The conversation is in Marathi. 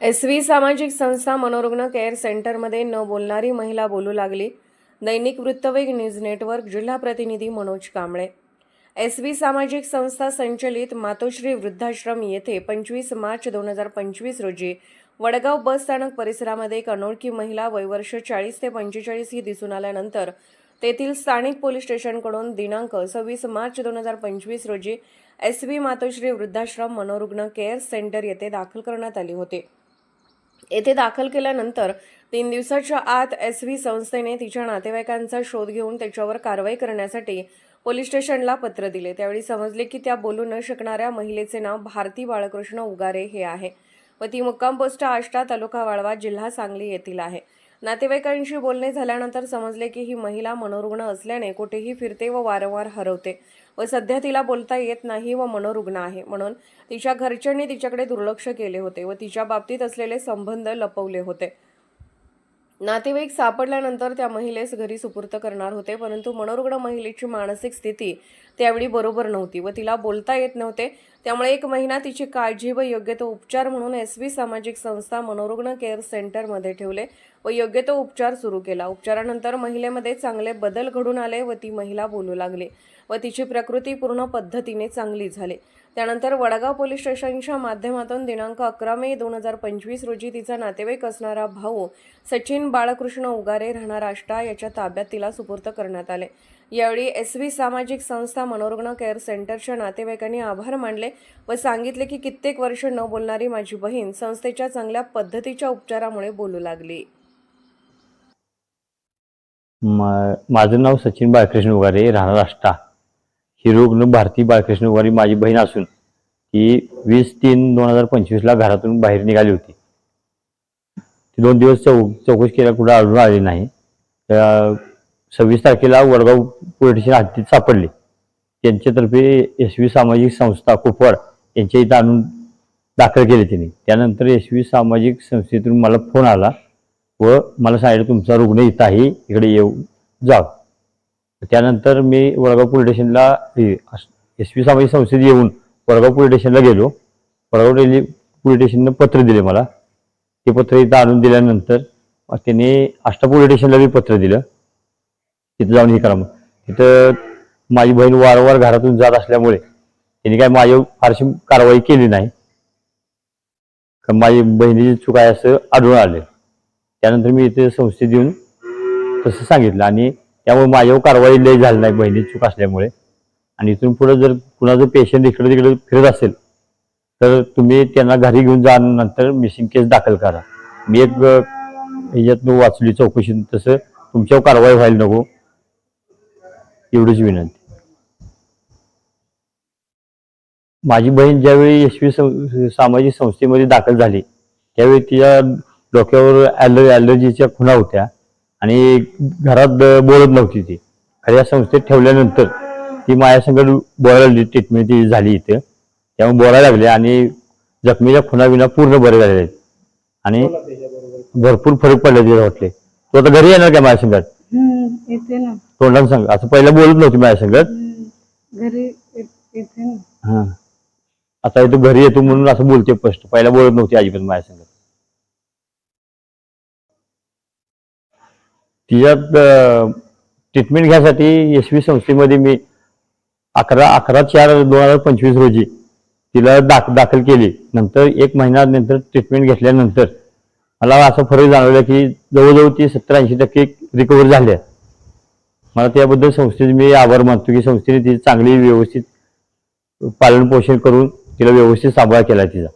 एस व्ही सामाजिक संस्था मनोरुग्ण केअर सेंटरमध्ये न बोलणारी महिला बोलू लागली. दैनिक वृत्तवेग न्यूज नेटवर्क जिल्हा प्रतिनिधी मनोज कांबळे. एस व्ही सामाजिक संस्था संचलित मातोश्री वृद्धाश्रम येथे पंचवीस मार्च दोन हजार पंचवीस रोजी वडगाव बस स्थानक परिसरामध्ये एक अनोळखी महिला वयवर्ष चाळीस ते पंचेचाळीस ही दिसून आल्यानंतर तेथील स्थानिक पोलीस स्टेशनकडून दिनांक सव्वीस मार्च दोन हजार पंचवीस रोजी एस बी मातोश्री वृद्धाश्रम मनोरुग्ण केअर सेंटर येथे दाखल करण्यात आली होती. येथे दाखल केल्यानंतर तीन दिवसाच्या आत एस व्ही संस्थेने तिच्या नातेवाईकांचा शोध घेऊन त्याच्यावर कारवाई करण्यासाठी पोलीस स्टेशनला पत्र दिले. त्यावेळी समजले की त्या बोलू न शकणाऱ्या महिलेचे नाव भारती बाळकृष्ण उगारे हे आहे व ती मुक्काम पोस्ट आष्टा तालुका वाळवा जिल्हा सांगली येथील आहे. नातेवाईकांशी बोलणे झाल्यानंतर समजले की ही महिला मनोरुग्ण असल्याने कुठेही फिरते व वारंवार हरवते व सध्या तिला बोलता येत नाही व मनोरुग्ण आहे. म्हणून तिच्या घरच्यांनी तिच्याकडे दुर्लक्ष केले होते व तिच्या बाबतीत असलेले संबंध लपवले होते. नातेवाईक सापडल्यानंतर त्या महिलेस घरी सुपूर्त करणार होते परंतु मनोरुग्ण महिलेची मानसिक स्थिती त्यावेळी बरोबर नव्हती व तिला बोलता येत नव्हते. त्यामुळे एक महिना तिची काळजी व योग्य तो उपचार म्हणून एस व्ही सामाजिक संस्था मनोरुग्ण केअर सेंटरमध्ये ठेवले व योग्य तो उपचार सुरू केला. उपचारानंतर महिलेमध्ये चांगले बदल घडून आले व ती महिला बोलू लागली व तिची प्रकृती पूर्ण पद्धतीने चांगली झाली. त्यानंतर वडगाव पोलीस स्टेशनच्या माध्यमातून दिनांक अकरा मे दोन हजार पंचवीस रोजी तिचा नातेवाईक असणारा भाऊ सचिन बाळकृष्ण उगारे राहणार आष्टा याच्या ताब्यात तिला सुपूर्त करण्यात आले. यावेळी एस व्ही सामाजिक संस्था मनोरुग्ण केअर सेंटरच्या नातेवाईकांनी आभार मानले व सांगितले की कित्येक वर्ष न बोलणारी माझी बहीण संस्थेच्या चांगल्या पद्धतीच्या उपचारामुळे बोलू लागली. मा- माझं नाव सचिन बाळकृष्ण उगारे राहणार आष्टा. ही रुग्ण भारती बाळकृष्ण उगारी माझी बहीण असून ती वीस तीन दोन हजार पंचवीसला घरातून बाहेर निघाली होती. ती दोन दिवस चौ चौकशी केल्या कुठं आढळून आली नाही. सव्वीस तारखेला वडगाव पोलीस हत्तीत हद्दीत सापडले. त्यांच्यातर्फे एस व्ही सामाजिक संस्था कुपवाड यांच्या इथं आणून दाखल केले त्यांनी. त्यानंतर एस व्ही सामाजिक संस्थेतून मला फोन आला व मला सांगितलं तुमचा रुग्ण इथं आहे इकडे येऊ जा. त्यानंतर मी वडगाव पोलीस स्टेशनला एस पी सामाजिक संस्थेत येऊन वडगाव पोलीस स्टेशनला गेलो. वडगाव रेल्वे पोलीस स्टेशननं पत्र दिले मला. ते पत्र इथं आणून दिल्यानंतर त्याने आष्टा पोलीस स्टेशनला बी पत्र दिलं. तिथं जाऊन हे करा मग. तिथं माझी बहीण वारंवार घरातून जात असल्यामुळे त्यांनी काय माझी फारशी कारवाई केली नाही. माझी बहिणीची चूक आहे असं आढळून आले. त्यानंतर मी इथे संस्थेत येऊन तसं सांगितलं आणि त्यामुळे माझ्यावर कारवाई लय झाली नाही बहिणीची चूक असल्यामुळे. आणि इथून पुढे जर कुणाचं पेशंट इकडे तिकडे फिरत असेल तर तुम्ही त्यांना घरी घेऊन जा नंतर मिसिंग केस दाखल करा. मी एक अ, ह्याच्यातनं वाचली चौकशी तसं तुमच्यावर कारवाई व्हायला नको. एवढीच विनंती. माझी बहीण ज्यावेळी यशवी सामाजिक संस्थेमध्ये दाखल झाली त्यावेळी तिच्या डोक्यावर ॲलर ॲलर्जीच्या खुणा होत्या आणि घरात बोलत नव्हती ती. खऱ्या संस्थेत ठेवल्यानंतर ती माझ्या संगत बोलायला ट्रीटमेंट ती झाली इथं. त्यामुळे बोलायला लागले आणि जखमीच्या खुणा विना पूर्ण बरे झालेले आहेत. आणि भरपूर फरक पडले तिला वाटले तो आता घरी येणार का माझ्या संगत हम्म, येते ना. तोंडानं सांग. असं पहिला बोलत नव्हती माझ्या संगत. हम्म, घरी ये- येते ना. हा. आता इथं घरी येतो म्हणून असं बोलते स्पष्ट. पहिला बोलत नव्हती अजिबात माझ्या संगत. तिच्यात ट्रीटमेंट घ्यायसाठी यशवी संस्थेमध्ये मी अकरा अकरा चार दोन हजार पंचवीस रोजी तिला दाख दाखल केली. नंतर एक महिना नंतर ट्रीटमेंट घेतल्यानंतर मला असा फरक जाणवला की जवळजवळ ती सत्तर ऐंशी टक्के रिकवर झाली आहे. मला त्याबद्दल संस्थेचे मी आभार मानतो की संस्थेने ती चांगली व्यवस्थित पालन पोषण करून तिला व्यवस्थित सांभाळ केला तिचा.